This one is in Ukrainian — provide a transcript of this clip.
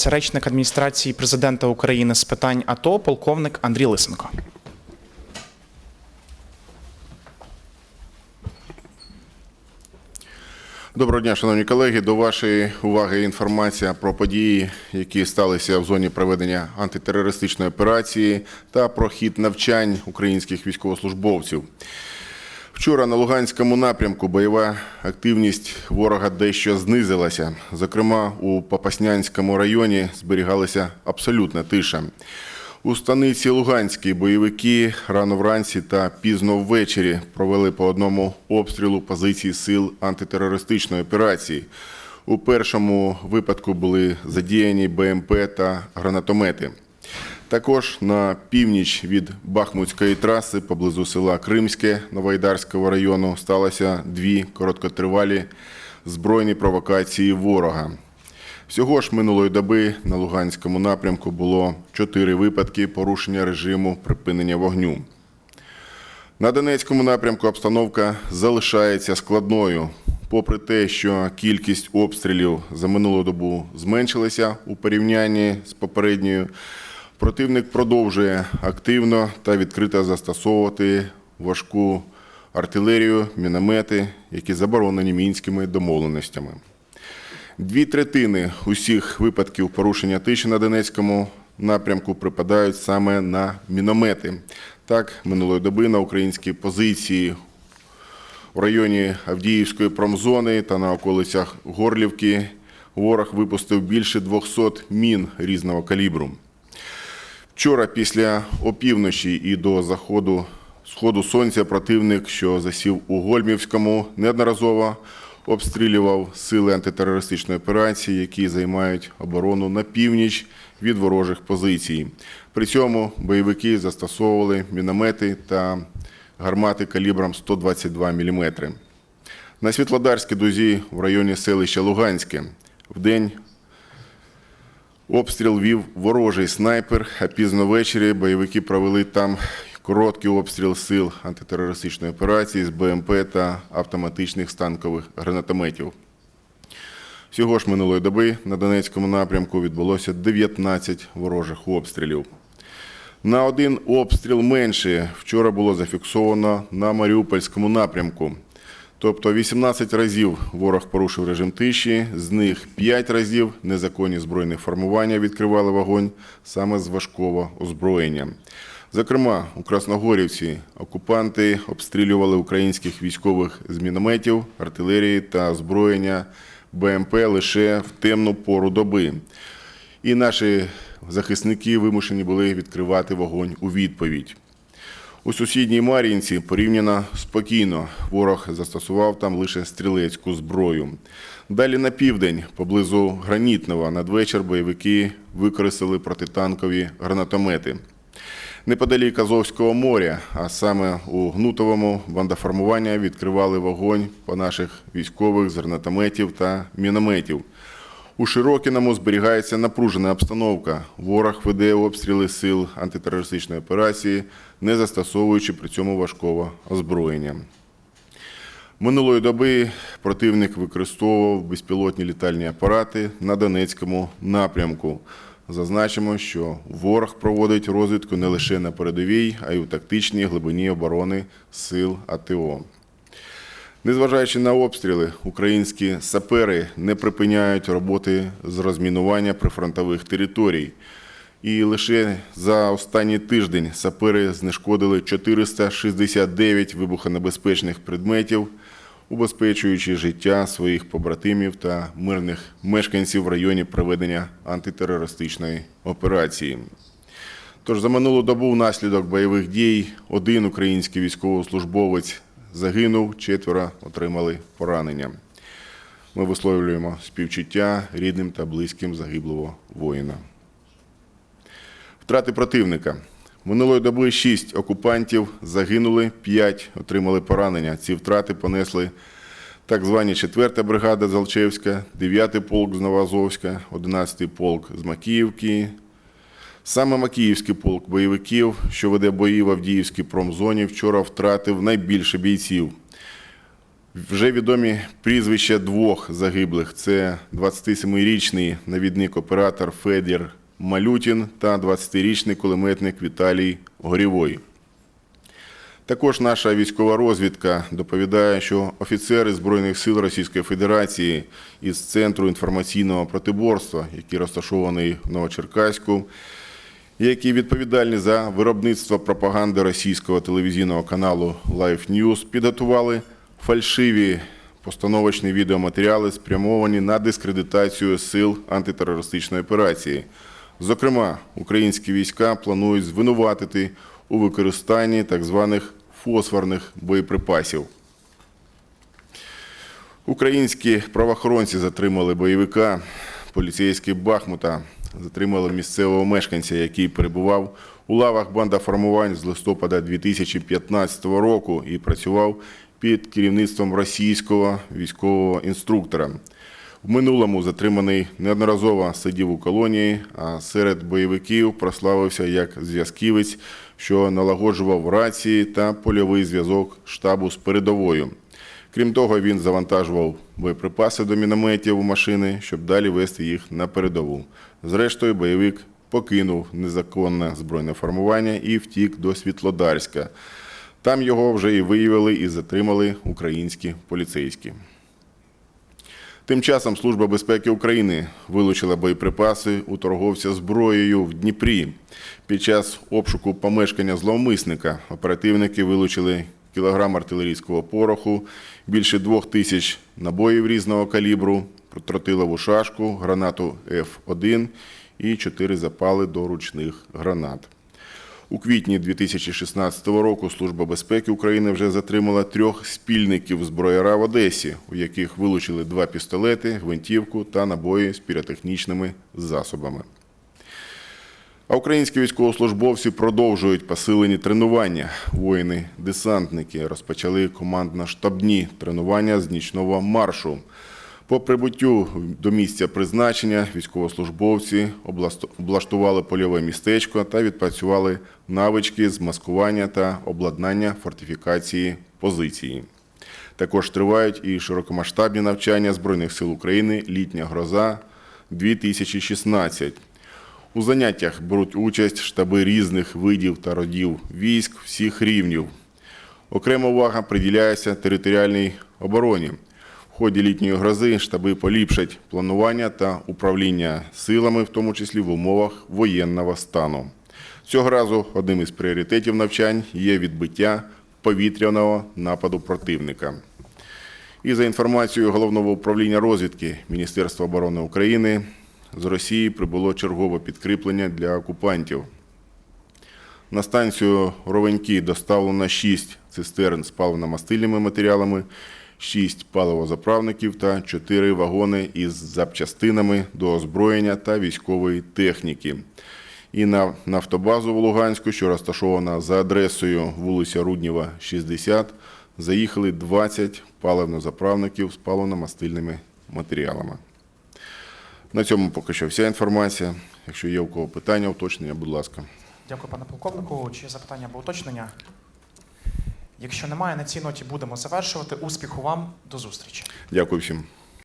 Це речник адміністрації президента України з питань АТО, полковник Андрій Лисенко. Доброго дня, шановні колеги. До вашої уваги інформація про події, які сталися в зоні проведення антитерористичної операції та про хід навчань українських військовослужбовців. Вчора на Луганському напрямку бойова активність ворога дещо знизилася. Зокрема, у Попаснянському районі зберігалася абсолютна тиша. У станиці Луганській бойовики рано вранці та пізно ввечері провели по одному обстрілу позицій сил антитерористичної операції. У першому випадку були задіяні БМП та гранатомети. Також на північ від Бахмутської траси поблизу села Кримське Новоайдарського району сталося дві короткотривалі збройні провокації ворога. Всього ж минулої доби на Луганському напрямку було чотири випадки порушення режиму припинення вогню. На Донецькому напрямку обстановка залишається складною. Попри те, що кількість обстрілів за минулу добу зменшилася у порівнянні з попередньою, противник продовжує активно та відкрито застосовувати важку артилерію, міномети, які заборонені мінськими домовленостями. Дві третини усіх випадків порушення тиші на Донецькому напрямку припадають саме на міномети. Так, минулої доби на українські позиції в районі Авдіївської промзони та на околицях Горлівки ворог випустив більше 200 мін різного калібру. Вчора після опівночі і до заходу сходу сонця противник, що засів у Гольмівському, неодноразово обстрілював сили антитерористичної операції, які займають оборону на північ від ворожих позицій. При цьому бойовики застосовували міномети та гармати калібром 122 мм. На Світлодарській дузі в районі селища Луганське вдень Обстріл вів ворожий снайпер, а пізно ввечері бойовики провели там короткий обстріл сил антитерористичної операції з БМП та автоматичних станкових гранатометів. Всього ж минулої доби на Донецькому напрямку відбулося 19 ворожих обстрілів. На один обстріл менше вчора було зафіксовано на Маріупольському напрямку. Тобто 18 разів ворог порушив режим тиші, з них 5 разів незаконні збройні формування відкривали вогонь саме з важкого озброєння. Зокрема, у Красногорівці окупанти обстрілювали українських військових з мінометів, артилерії та озброєння БМП лише в темну пору доби. І наші захисники вимушені були відкривати вогонь у відповідь. У сусідній Мар'їнці порівняно спокійно ворог застосував там лише стрілецьку зброю. Далі на південь, поблизу Гранітного, надвечір бойовики використали протитанкові гранатомети. Неподалік Азовського моря, а саме у Гнутовому бандоформування відкривали вогонь по наших військових з гранатометів та мінометів. У Широкіному зберігається напружена обстановка. Ворог веде обстріли сил антитерористичної операції, не застосовуючи при цьому важкого озброєння. Минулої доби противник використовував безпілотні літальні апарати на Донецькому напрямку. Зазначимо, що ворог проводить розвідку не лише на передовій, а й у тактичній глибині оборони сил АТО. Незважаючи на обстріли, українські сапери не припиняють роботи з розмінування прифронтових територій. І лише за останній тиждень сапери знешкодили 469 вибухонебезпечних предметів, убезпечуючи життя своїх побратимів та мирних мешканців в районі проведення антитерористичної операції. Тож за минулу добу внаслідок бойових дій один український військовослужбовець загинув, четверо отримали поранення. Ми висловлюємо співчуття рідним та близьким загиблого воїна. Втрати противника. Минулої доби шість окупантів загинули, п'ять отримали поранення. Ці втрати понесли так звані 4-та бригада з Алчевська, 9-й полк з Новоазовська, 11-й полк з Макіївки. Саме Макіївський полк бойовиків, що веде бої в Авдіївській промзоні, вчора втратив найбільше бійців. Вже відомі прізвища двох загиблих: це 27-річний навідник-оператор Федір Малютін та 20-річний кулеметник Віталій Горєвой. Також наша військова розвідка доповідає, що офіцери Збройних сил Російської Федерації із Центру інформаційного протиборства, який розташований в Новочеркаську, які відповідальні за виробництво пропаганди російського телевізійного каналу Life News, підготували фальшиві постановочні відеоматеріали, спрямовані на дискредитацію сил антитерористичної операції. Зокрема, українські війська планують звинуватити у використанні так званих фосфорних боєприпасів. Українські правоохоронці затримали бойовика, поліцейські Бахмута, затримали місцевого мешканця, який перебував у лавах бандоформувань з листопада 2015 року і працював під керівництвом російського військового інструктора. В минулому затриманий неодноразово сидів у колонії, а серед бойовиків прославився як зв'язківець, що налагоджував рації та польовий зв'язок штабу з передовою. Крім того, він завантажував боєприпаси до мінометів у машини, щоб далі вести їх на передову. Зрештою, бойовик покинув незаконне збройне формування і втік до Світлодарська. Там його вже і виявили і затримали українські поліцейські. Тим часом Служба безпеки України вилучила боєприпаси у торговця зброєю в Дніпрі. Під час обшуку помешкання зловмисника оперативники вилучили кілограм артилерійського пороху, більше двох тисяч набоїв різного калібру, тротилову шашку, гранату F1 і чотири запали до ручних гранат. У квітні 2016 року Служба безпеки України вже затримала трьох спільників зброяра в Одесі, у яких вилучили два пістолети, гвинтівку та набої з піротехнічними засобами. А українські військовослужбовці продовжують посилені тренування. Воїни-десантники розпочали командно-штабні тренування з нічного маршу. По прибуттю до місця призначення військовослужбовці облаштували польове містечко та відпрацювали навички з маскування та обладнання фортифікації позиції. Також тривають і широкомасштабні навчання Збройних сил України Літня гроза 2016. У заняттях беруть участь штаби різних видів та родів військ всіх рівнів. Окрема увага приділяється територіальній обороні. В ході літньої грози штаби поліпшать планування та управління силами, в тому числі в умовах воєнного стану. Цього разу одним із пріоритетів навчань є відбиття повітряного нападу противника. І за інформацією Головного управління розвідки Міністерства оборони України, з Росії прибуло чергове підкріплення для окупантів. На станцію Ровеньки доставлено 6 цистерн з паливно-мастильними матеріалами, 6 паливозаправників та 4 вагони із запчастинами до озброєння та військової техніки. І на нафтобазу в Луганську, що розташована за адресою вулиця Руднєва, 60, заїхали 20 паливнозаправників з паливно-мастильними матеріалами. На цьому поки що вся інформація. Якщо є у кого питання, уточнення, будь ласка. Дякую, пане полковнику. Чи є запитання або уточнення? Якщо немає, на цій ноті будемо завершувати. Успіху вам, до зустрічі. Дякую всім.